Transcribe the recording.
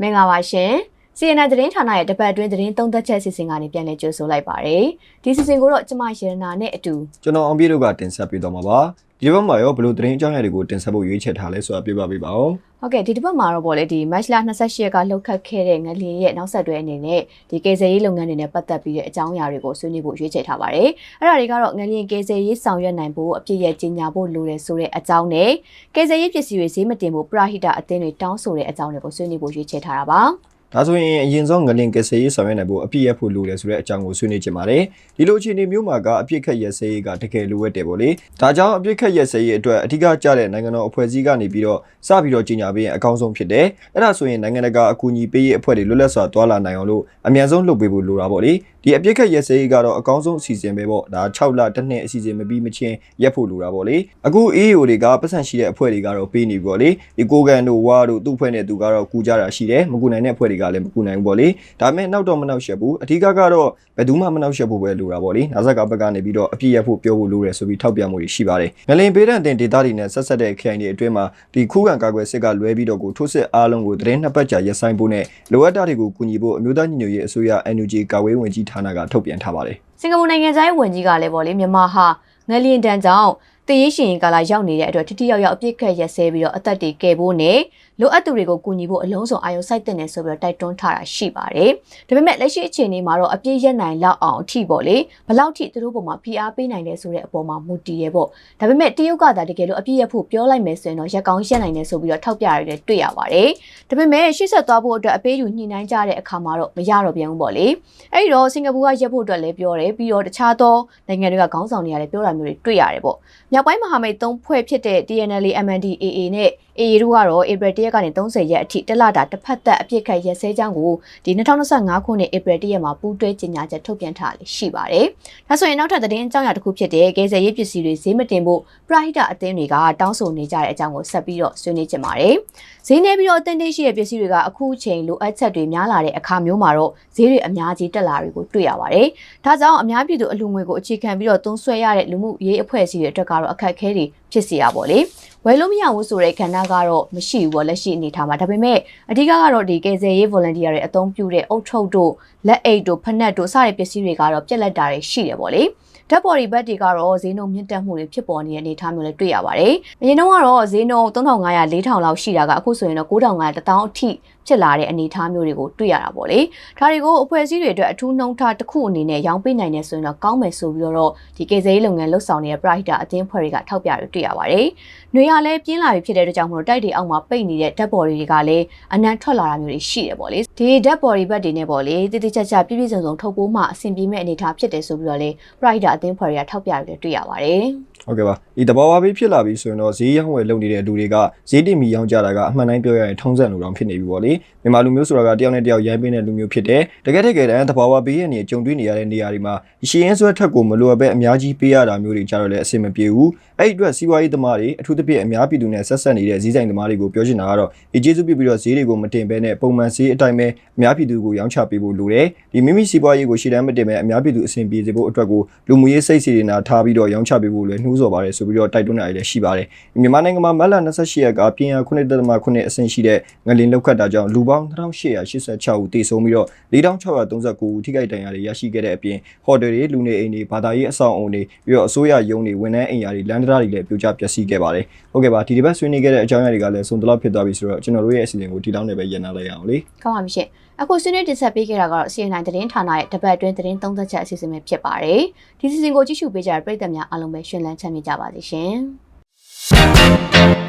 မင်္ဂလာပါရှင်။ CNN သတင်းဌာနရဲ့တပတ်အတွင်းသတင်းသုံးသက်ချက်အစီအစဉ်ကနေပြန်လည်ကြိုဆိုလိုက်ပါရစေ။ဒီအစီအစဉ်ကိုတော့ကျမရတနာနဲ့အတူကျွန်တော်အောင်ပြေတို့ကတင်ဆက်ပေးသွားမှာပါဒီဘက်မှာရောဘယ်လိုသတင်းအကြောင်းအရာတွေကိုတင်ဆက်ဖို့ရွေးချယ်ထားလဲဆိုတာပြပြပေးပါဦးဟုတ်ကဲ့ဒီတစ်ပတ်မှာတော့ဗောလေဒီ match လ28ရက်ကလှုပ်ခတ်ခဲ့တဲ့ငလင်ရဲ့နောက်ဆက်တွဲအနေနဲ့ဒီကေဇယ်ရေးလုပ်ငန်းတွေနဲ့ပတ်သက်ပြီးတဲ့အကြောင်းအရာတွေကိုဆွေးနွေးဖို့ရွေးချယ်ထားပါတယ်။အဲ့ဒါတွေကတော့ငလင်ကေဇယ်ရေးဆောင်ရွက်နိုင်ဖို့အပြည့်ရဲ့ကြီးညာဖို့လိုတယ်ဆိုတဲ့အကြောင်းနဲ့ကေဇယ်ရေးပစ္စည်းတွေဈေးမတင်ဖို့ပရဟိတအသင်းတွေတောင်းဆိုတဲ့အကြောင်းတွေကိုဆွေးနွေးဖို့ရွေးချယ်ထားတာပါ။ ဒါဆိုရင်အရင်ဆုံးငလင်ကစေးရေးဆောင်ရွက်နိုင်ဖို့အပြည့်ရဖို့လိုတယ်ဆိုတဲ့အကြောင်းကိုဆွေးနွေးချင်ပါတယ်ဒီလိုအခြေအနေမျိုးမှာကအပြည့်ခက်ရက်စေးကတကယ်လိုအပ်တယ်ပေါ့လေဒါကြောင့်အပြည့်ခက်ရက်စေးအတွက်အထူးကကြတဲ့နိုင်ငံတော်အဖွဲ့အစည်းကနေပြီးတော့စပြီးတော့ကြီးညာပေးရင်အကောင်းဆုံးဖြစ်တယ်အဲ့ဒါဆိုရင်နိုင်ငံတကာအကူအညီပေးရေးအဖွဲ့တွေလွတ်လပ်စွာတွာလာနိုင်အောင်လို့အမြန်ဆုံးလုပ်ပေးဖို့လိုတာပေါ့လေဒီအပြည့်ခက်ရက်စေးကတော့အကောင်းဆုံးအစီအစဉ်ပဲပေါ့ဒါ6လတစ်နှစ်အစီအစဉ်မပြီးမချင်းရက်ဖို့လိုတာပေါ့လေအခု EAO တွေကပတ်စံရှိတဲ့အဖွဲ့တွေကတော့ပေးနေပြီပေါ့လေဒီကိုကန်တို့ဝါတို့သူ့ဖွဲ့နဲ့သူကတော့ကူကြတာရှိတယ်မကူနိုင်တဲ့အဖွဲ့တွေကလည်းမကူနိုင်ဘူးပေါ့လေဒါပေမဲ့နောက်တော့မနောက်ရှက်ဘူးအဓိကကတော့ဘယ်သူမှမနောက်ရှက်ဖို့ပဲလိုတာပေါ့လေနာဇက်ကဘက်ကနေပြီးတော့အပြည့်ရဖို့ပြောဖို့လိုတယ်ဆိုပြီးထောက်ပြမှုတွေရှိပါတယ်ငလင်ပေးတဲ့အတင်ဒေတာတွေနဲ့ဆက်ဆက်တဲ့ခိုင်တွေအတွင်းမှာဒီခုခံကာကွယ်စစ်ကလွဲပြီးတော့ကိုထိုးစစ်အားလုံးကိုသတင်းနှစ်ပတ်ကြာရပ်ဆိုင်းဖို့နဲ့လိုအပ်တာတွေကိုကူညီဖို့အမျိုးသားညီညွတ်ရေးအစိုးရ NUG ကာဝေးဝင်ကြီးဌာနကထုတ်ပြန်ထားပါတယ်စင်ကာပူနိုင်ငံသားဝန်ကြီးကလည်းပေါ့လေမြန်မာဟာငလျင်တန်းကြောင့်တည်ရရှင်ကာလာရောက်နေတဲ့အတွက်ထိထိရောက်ရောက်အပြစ်ခတ်ရက်စဲပြီးတော့အသက်တွေကယ်ဖို့နဲ့လိုအပ်သူတွေကိုကူညီဖို့အလုံးစုံအာရုံစိုက်တဲ့နေဆိုပြီးတော့တိုက်တွန်းထားတာရှိပါတယ်။ဒါပေမဲ့လက်ရှိအခြေအနေမှာတော့အပြစ်ရက်နိုင်လောက်အောင်အထိပေါ့လေဘလောက်ထိသူတို့ပုံမှာဖိအားပေးနိုင်တယ်ဆိုတဲ့အပေါ်မှာမူတည်ရဲပေါ့။ဒါပေမဲ့တရုတ်ကသာတကယ်လို့အပြစ်ရက်ဖို့ပြောလိုက်မယ်ဆိုရင်တော့ရက်ကောင်းရက်နိုင်တယ်ဆိုပြီးတော့ထောက်ပြရတယ်တွေ့ရပါတယ်။ဒါပေမဲ့ရှေ့ဆက်သွားဖို့အတွက်အပေးယူညှိနှိုင်းကြတဲ့အခါမှာတော့မရတော့ပြန်ဘူးပေါ့လေ။အဲ့ဒီတော့စင်ကာပူကရက်ဖို့အတွက်လည်းပြောတယ်ပြီးတော့တခြားသောနိုင်ငံတွေကခေါင်းဆောင်တွေကလည်းပြောတာမျိုးတွေတွေ့ရတယ်ပေါ့။မြောက်ပိုင်းမဟာမိတ်သုံးဖွဲ့ဖြစ်တဲ့ TNL MNDAA နဲ့ AA တို့ကတော့ April 1ရက်ကနေ30ရက်အထိတက်လာတာတစ်ဖက်သက်အပြစ်ခတ်ရက်စဲကြောင်းကိုဒီ2025ခုနှစ် April 1ရက်မှာပူးတွဲကြေညာချက်ထုတ်ပြန်ထားလေးရှိပါတယ်။ဒါဆိုရင်နောက်ထပ်သတင်းအကြောင်းအရာတစ်ခုဖြစ်တဲ့ကယ်ဆယ်ရေးပစ္စည်းတွေဈေးမတင်ဖို့ပရဟိတအသင်းတွေကတောင်းဆိုနေကြတဲ့အကြောင်းကိုဆက်ပြီးတော့ဆွေးနွေးကြပါတယ်။ဈေးနေပြီးတော့အသင်းတိရှိတဲ့ပစ္စည်းတွေကအခုချိန်လိုအပ်ချက်တွေများလာတဲ့အခါမျိုးမှာတော့ဈေးတွေအများကြီးတက်လာတွေကိုတွေ့ရပါတယ်။ဒါကြောင့်အများပြည်သူအလူငွေကိုအခြေခံပြီးတော့သုံးဆွဲရတဲ့လူမှုရေးအဖွဲ့အစည်းတွေအတွက်ကတော့အခက်အခဲတွေဖြစ်စီရပါလေ။ ဝယ်လို့မရဘူးဆိုတဲ့ခန္ဓာကတော့မရှိဘူးပေါ့လက်ရှိအနေထားမှာဒါပေမဲ့အဓိကကတော့ဒီကယ်ဆယ်ရေး volunteer တွေအသုံးပြုတဲ့အုတ်ထုတ်တို့လက်အိတ်တို့ဖက်နက်တို့စတဲ့ပစ္စည်းတွေကတော့ပြက်လက်တာတွေရှိတယ်ပေါ့လေဓာတ်ပေါ်ဒီဘက်တွေကတော့ဈေးနှုန်းမြင့်တက်မှုတွေဖြစ်ပေါ်နေတဲ့အနေအထားမျိုးလည်းတွေ့ရပါတယ်။အရင်တုန်းကတော့ဈေးနှုန်း3500 4000လောက်ရှိတာကအခုဆိုရင်တော့9500 1000အထိ ဖြစ်လာတဲ့အနေအထားမျိုးတွေကိုတွေ့ရတာပေါ့လေ။ဒါတွေကိုအဖွဲ့အစည်းတွေအတွက်အထူးနှုံထားတစ်ခုအနေနဲ့ရောင်းပေးနိုင်နေဆိုရင်တော့ကောင်းမယ်ဆိုပြီးတော့ဒီကေဇေးလုပ်ငန်းလှုပ်ဆောင်နေတဲ့ Pride အသင်းဖွဲ့တွေကထောက်ပြရတွေ့ရပါတယ်။နှွေရလည်းပြင်းလာပြီဖြစ်တဲ့အတွက်ကြောင့်မလို့တိုက်တွေအောက်မှာပိတ်နေတဲ့ဓာတ်ပေါ်တွေကလည်းအနံထွက်လာတာမျိုးတွေရှိတယ်ပေါ့လေ။ဒီဓာတ်ပေါ်တွေဘက်တွေနဲ့ပေါ့လေတိတိကျကျပြည့်ပြည့်စုံစုံထုတ်ပိုးမှအဆင်ပြေမဲ့အနေအထားဖြစ်တယ်ဆိုပြီးတော့လေ Pride အသင်းဖွဲ့တွေကထောက်ပြရတွေ့ရပါတယ်။ဟုတ်ကဲ့ပါဒီတဘာဝဘေးဖြစ်လာပြီဆိုရင်တော့ဈေးရောင်းဝယ်လုပ်နေတဲ့လူတွေကဈေးတင်မီရောင်းကြတာကအမှန်တိုင်းပြောရရင်ထုံးစံလိုတောင်ဖြစ်နေပြီပေါ့လေမြန်မာလူမျိုးဆိုတာကတယောက်နဲ့တယောက်ရိုင်းပင်းတဲ့လူမျိုးဖြစ်တယ်တကယ်တကယ်တမ်းတဘာဝဘေးရဲ့နေကြုံတွေ့နေရတဲ့နေရာတွေမှာရှီရင်ဆွဲထက်ကိုမလိုအပ်ပဲအများကြီးပေးရတာမျိုးတွေကြတော့လည်းအဆင်မပြေဘူးအဲ့ဒီအတွက်စီးပွားရေးသမားတွေအထူးသဖြင့်အများပြည်သူနဲ့ဆက်ဆက်နေတဲ့ဈေးဆိုင်သမားတွေကိုပြောချင်တာကတော့ဒီကျေးဇူးပြုပြီးတော့ဈေးတွေကိုမတင်ဘဲနဲ့ပုံမှန်ဈေးအတိုင်းပဲအများပြည်သူကိုရောင်းချပေးဖို့လိုတယ်ဒီမိမိစီးပွားရေးကိုရှေ့တန်းမတင်ဘဲအများပြည်သူအဆင်ပြေစေဖို့အတွက်ကိုလူမှုရေးစိတ်စီတွေနာထားပြီးတော့ရောင်းချပေးဖို့လည်းနှိုးဆော်ပါတယ်ဆိုပြီးတော့တိုက်တွန်းတာလည်းရှိပါတယ်မြန်မာနိုင်ငံမှာမတ်လ28ရက်ကပြင်ရ9.9အဆင့်ရှိတဲ့ငလင်လောက်ခတ်တာကြောင့်လူပေါင်း2886ဦးသေဆုံးပြီးတော့4639ဦးထိခိုက်ဒဏ်ရာတွေရရှိခဲ့တဲ့အပြင်ဟိုတယ်တွေလူနေအိမ်တွေဘာသာရေးအဆောက်အအုံတွေပြီးတော့အစိုးရရုံးတွေဝန်ထမ်းအိမ်ယာတွေလမ်းတရားတွေလည်းပြိုကျပျက်စီးခဲ့ပါတယ်ဟုတ်ကဲ့ပါဒီဒီဘက်ဆွေးနွေးခဲ့တဲ့အကြောင်းအရာတွေကလည်းစုံတလောက်ဖြစ်သွားပြီဆိုတော့ကျွန်တော်တို့ရဲ့အစီအစဉ်ကိုဒီလောက်နဲ့ပဲရန်နာလိုက်ရအောင်လေကောင်းပါပြီရှင်အခုဆွေးနွေးတင်ဆက်ပေးခဲ့တာကတော့ CNN သတင်းဌာနရဲ့တပတ်အတွင်းသတင်းသုံးသက်ချက်အစီအစဉ်ပဲဖြစ်ပါတယ်ဒီစီစဉ်ကိုကြည့်ရှုပေးကြတဲ့ပရိသတ်များအားလုံးပဲရှင်လန်းချမ်းမြေ့ကြပါစေရှင်